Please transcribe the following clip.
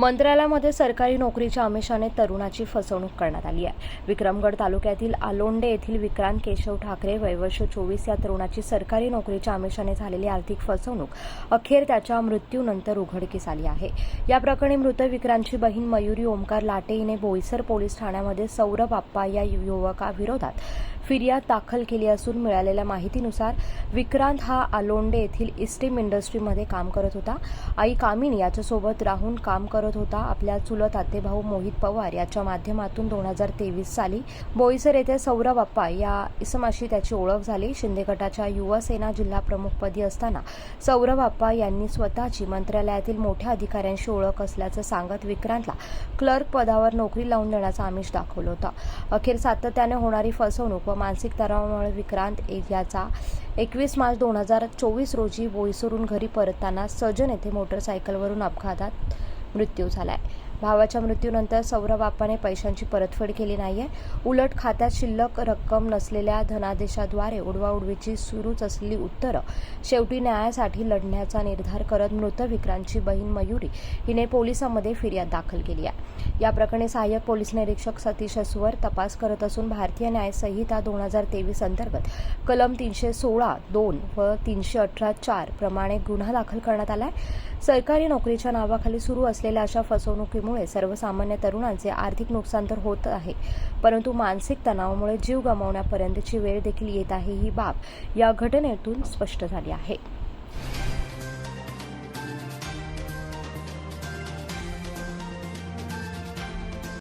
मंत्रालयामध्ये सरकारी नोकरीच्या आमिषाने तरुणाची फसवणूक करण्यात आली आहे. विक्रमगड तालुक्यातील आलोंडे येथील विक्रांत केशव ठाकरे वयवर्ष चोवीस या तरुणाची सरकारी नोकरीच्या आमिषाने झालेली आर्थिक फसवणूक. अखेर त्याच्या मृत्यूनंतर उघडकीस आली आहे. या प्रकरणी मृत विक्रांतची बहीण मयुरी ओमकार लाटे हिने बोईसर पोलीस ठाण्यामध्ये सौरभ आप्पा या युवकाविरोधात फिर्याद दाखल केली असून मिळालेल्या माहितीनुसार विक्रांत हा आलोंडे येथील इस्टीम इंडस्ट्रीमध्ये काम करत होता. आई कामिनी याच्यासोबत राहून काम करत होता आपल्या चुलत आतेभाऊ मोहित पवार याच्या माध्यमातून दोन हजार तेवीस साली बोईसर येथे सौरभ अप्पा या इसमाशी त्याची ओळख झाली. शिंदे गटाच्या युवा सेना जिल्हा प्रमुखपदी असताना सौरभ अप्पा यांनी स्वतःची मंत्रालयातील मोठ्या अधिकाऱ्यांशी ओळख असल्याचं सांगत विक्रांतला क्लर्क पदावर नोकरी लावून देण्याचा आमिष दाखवलं होतं. अखेर सातत्याने होणारी फसवणूक व मानसिक तणावामुळे विक्रांत याचा एकवीस मार्च दोन हजार चोवीस रोजी बोईसरून घरी परतताना सजन येथे मोटरसायकलवरून अपघातात मृत्यू झाला आहे भावाच्या मृत्यूनंतर सौरभ आप्पाने पैशांची परतफेड केली नाही आहे उलट खात्यात शिल्लक रक्कम नसलेल्या धनादेशाद्वारे उडवाउडवीची सुरूच असलेली उत्तरं शेवटी न्यायासाठी लढण्याचा निर्धार करत मृत विक्रांतची बहीण मयुरी हिने पोलिसांमध्ये फिर्याद दाखल केली आहे. या प्रकरणी सहाय्यक पोलीस निरीक्षक सतीश अस्वर तपास करत असून भारतीय न्याय संहिता दोन हजार तेवीस अंतर्गत कलम तीनशे सोळा दोन व तीनशे अठरा चार प्रमाणे गुन्हा दाखल करण्यात आलाय. सरकारी नोकरीच्या नावाखाली सुरू असलेल्या अशा फसवणुकीमुळे सर्वसामान्य तरुणांचे आर्थिक नुकसान तर होत आहे. परंतु मानसिक तणावामुळे जीव गमावण्यापर्यंतची वेळ देखील येत आहे ही बाब या घटनेतून स्पष्ट झाली आहे.